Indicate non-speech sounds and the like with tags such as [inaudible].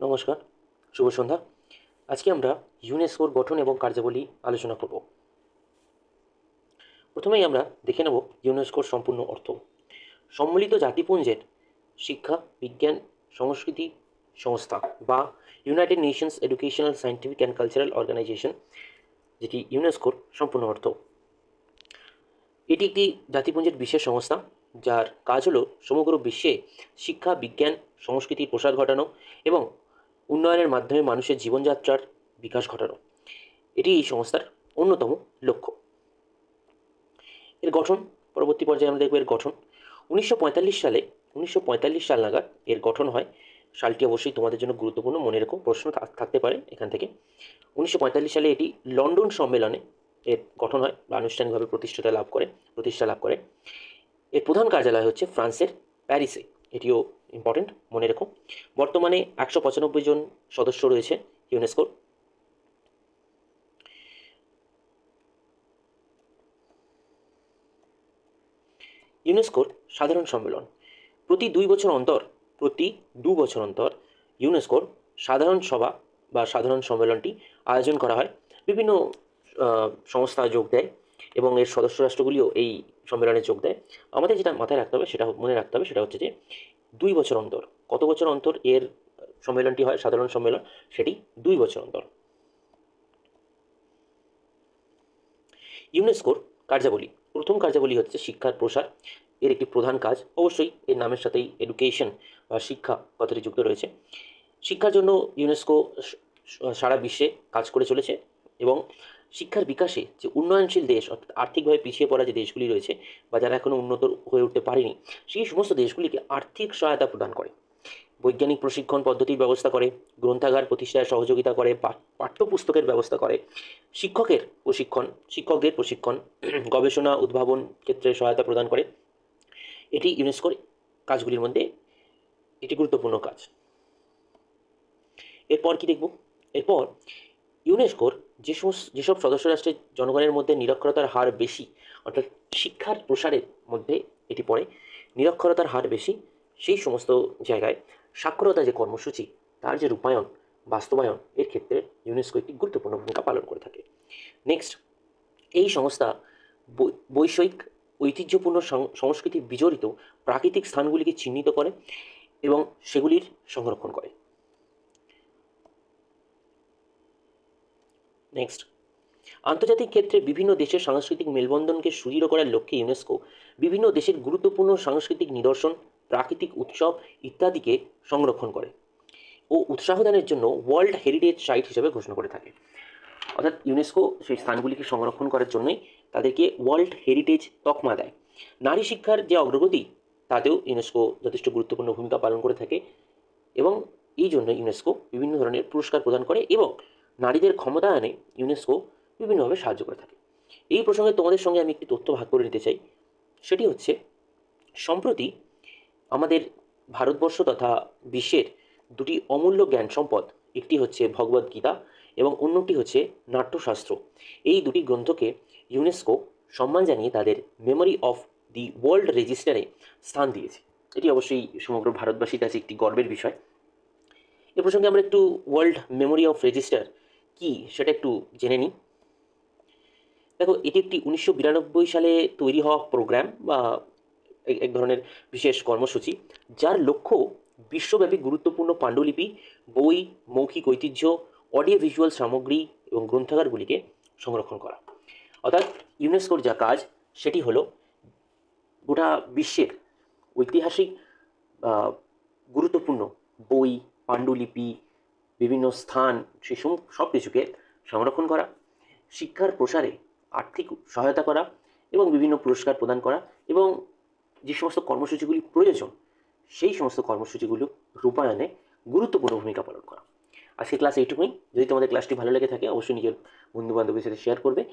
নমস্কার, শুভ সন্ধ্যা। আজকে আমরা ইউনেস্কোর গঠন এবং কার্যাবলী আলোচনা করব। প্রথমেই আমরা দেখে নেব ইউনেস্কোর সম্পূর্ণ অর্থ। সম্মিলিত জাতিপুঞ্জের শিক্ষা, বিজ্ঞান, সংস্কৃতি সংস্থা বা United Nations Educational Scientific and Cultural Organization, যেটি ইউনেস্কোর সম্পূর্ণ অর্থ। এটি একটি জাতিপুঞ্জের বিশেষ সংস্থা, যার কাজ হলো সমগ্র বিশ্বে শিক্ষা, বিজ্ঞান, সংস্কৃতির প্রসার ঘটানো এবং উন্নয়নের মাধ্যমে মানুষের জীবনযাত্রার বিকাশ ঘটানো। এটি এই সংস্থার অন্যতম লক্ষ্য। এর গঠন, পরবর্তী পর্যায়ে আমরা দেখব এর গঠন। উনিশশো পঁয়তাল্লিশ সালে, উনিশশো পঁয়তাল্লিশ সাল নাগাদ এর গঠন হয়। সালটি অবশ্যই তোমাদের জন্য গুরুত্বপূর্ণ, মনে রেখো, প্রশ্ন থাকতে পারে এখান থেকে। উনিশশো পঁয়তাল্লিশ সালে এটি লন্ডন সম্মেলনে এর গঠন হয়, বা আনুষ্ঠানিকভাবে প্রতিষ্ঠাতা লাভ করে, প্রতিষ্ঠা লাভ করে। এর প্রধান কার্যালয় হচ্ছে ফ্রান্সের প্যারিসে। এটিও ইম্পর্টেন্ট মনে রেখো। বর্তমানে একশো পঁচানব্বই জন সদস্য রয়েছে ইউনেস্কোর ইউনেস্কোর সাধারণ সম্মেলন। প্রতি দুই বছর অন্তর, প্রতি দু বছর অন্তর ইউনেস্কোর সাধারণ সভা বা সাধারণ সম্মেলনটি আয়োজন করা হয়। বিভিন্ন সংস্থা যোগ দেয় এবং এর সদস্য রাষ্ট্রগুলিও এই সম্মেলনে যোগ দেয়। আমাদের যেটা মাথায় রাখতে হবে, সেটা মনে রাখতে হবে, সেটা হচ্ছে যে দুই বছর অন্তর। কত বছর অন্তর এর সম্মেলনটি হয়, সাধারণ সম্মেলন? সেটি দুই বছর অন্তর। ইউনেস্কোর কার্যাবলী, প্রথম কার্যাবলী হচ্ছে শিক্ষার প্রসার। এর একটি প্রধান কাজ। অবশ্যই এর নামের সাথেই এডুকেশন বা শিক্ষা কথাটি যুক্ত রয়েছে। শিক্ষার জন্য ইউনেস্কো সারা বিশ্বে কাজ করে চলেছে এবং শিক্ষার বিকাশে যে উন্নয়নশীল দেশ, অর্থাৎ আর্থিকভাবে পিছিয়ে পড়া যে দেশগুলি রয়েছে বা যারা এখনও উন্নত হয়ে উঠতে পারেনি, সেই সমস্ত দেশগুলিকে আর্থিক সহায়তা প্রদান করে। বৈজ্ঞানিক প্রশিক্ষণ পদ্ধতির ব্যবস্থা করে, গ্রন্থাগার প্রতিষ্ঠায় সহযোগিতা করে পাঠ্যপুস্তকের ব্যবস্থা করে। শিক্ষকের প্রশিক্ষণ, শিক্ষকদের প্রশিক্ষণ, [clears throat] গবেষণা, উদ্ভাবন ক্ষেত্রে সহায়তা প্রদান করে। এটি ইউনেস্কোর কাজগুলির মধ্যে একটি গুরুত্বপূর্ণ কাজ। এরপর কি দেখব? এরপর ইউনেস্কোর যে সমস্ত যেসব সদস্য রাষ্ট্রের জনগণের মধ্যে নিরক্ষরতার হার বেশি, অর্থাৎ শিক্ষার প্রসারের মধ্যে এটি পড়ে, নিরক্ষরতার হার বেশি, সেই সমস্ত জায়গায় সাক্ষরতা যে কর্মসূচি, তার যে রূপায়ণ, বাস্তবায়ন, এর ক্ষেত্রে ইউনেস্কো একটি গুরুত্বপূর্ণ ভূমিকা পালন করে থাকে। নেক্সট এই সংস্থা বৈষয়িক ঐতিহ্যপূর্ণ সংস্কৃতি বিজড়িত প্রাকৃতিক স্থানগুলিকে চিহ্নিত করে এবং সেগুলির সংরক্ষণ করে। নেক্সট আন্তর্জাতিক ক্ষেত্রে বিভিন্ন দেশের সাংস্কৃতিক মেলবন্ধনকে সুদৃঢ় করার লক্ষ্যে ইউনেস্কো বিভিন্ন দেশের গুরুত্বপূর্ণ সাংস্কৃতিক নিদর্শন, প্রাকৃতিক উৎসব ইত্যাদিকে সংরক্ষণ করে ও উৎসাহদানের জন্য ওয়ার্ল্ড হেরিটেজ সাইট হিসেবে ঘোষণা করে থাকে। অর্থাৎ ইউনেস্কো সেই স্থানগুলিকে সংরক্ষণ করার জন্যই তাদেরকে ওয়ার্ল্ড হেরিটেজ তকমা দেয়। নারী শিক্ষার যে অগ্রগতি, তাতেও ইউনেস্কো যথেষ্ট গুরুত্বপূর্ণ ভূমিকা পালন করে থাকে এবং এই জন্য ইউনেস্কো বিভিন্ন ধরনের পুরস্কার প্রদান করে এবং নারীদের ক্ষমতায়নে ইউনেস্কো বিভিন্নভাবে সাহায্য করে থাকে। এই প্রসঙ্গে তোমাদের সঙ্গে আমি একটি তথ্য ভাগ করে নিতে চাই। সেটি হচ্ছে, সম্প্রতি আমাদের ভারতবর্ষ তথা বিশ্বের দুটি অমূল্য জ্ঞান সম্পদ, একটি হচ্ছে ভগবদ গীতা এবং অন্যটি হচ্ছে নাট্যশাস্ত্র। এই দুটি গ্রন্থকে ইউনেস্কো সম্মান জানিয়ে তাদের মেমোরি অফ দি ওয়ার্ল্ড রেজিস্টারে স্থান দিয়েছে। এটি অবশ্যই সমগ্র ভারতবাসীর কাছে একটি গর্বের বিষয়। এ প্রসঙ্গে আমরা একটু ওয়ার্ল্ড মেমোরি অফ রেজিস্টার কি সেটা একটু জেনে নিই। দেখো, এটি একটি উনিশশো বিরানব্বই সালে তৈরি হওয়া প্রোগ্রাম বা এক- ধরনের বিশেষ কর্মসূচি, যার লক্ষ্য বিশ্বব্যাপী গুরুত্বপূর্ণ পাণ্ডুলিপি, বই, মৌখিক ঐতিহ্য অডিও ভিজুয়াল সামগ্রী এবং গ্রন্থাগারগুলিকে সংরক্ষণ করা। অর্থাৎ ইউনেস্কোর যা কাজ, সেটি হলো গোটা বিশ্বের ঐতিহাসিক গুরুত্বপূর্ণ বই, পাণ্ডুলিপি বিভিন্ন স্থান, সে সব কিছুকে সংরক্ষণ করা, শিক্ষার প্রসারে আর্থিক সহায়তা করা এবং বিভিন্ন পুরস্কার প্রদান করা এবং যে সমস্ত কর্মসূচিগুলি প্রয়োজন, সেই সমস্ত কর্মসূচিগুলো রূপায়ণে গুরুত্বপূর্ণ ভূমিকা পালন করা। আজকে ক্লাস এইটুকুই। যদি তোমাদের ক্লাসটি ভালো লেগে থাকে, অবশ্যই নিজের বন্ধু বান্ধবের সাথে শেয়ার করবে।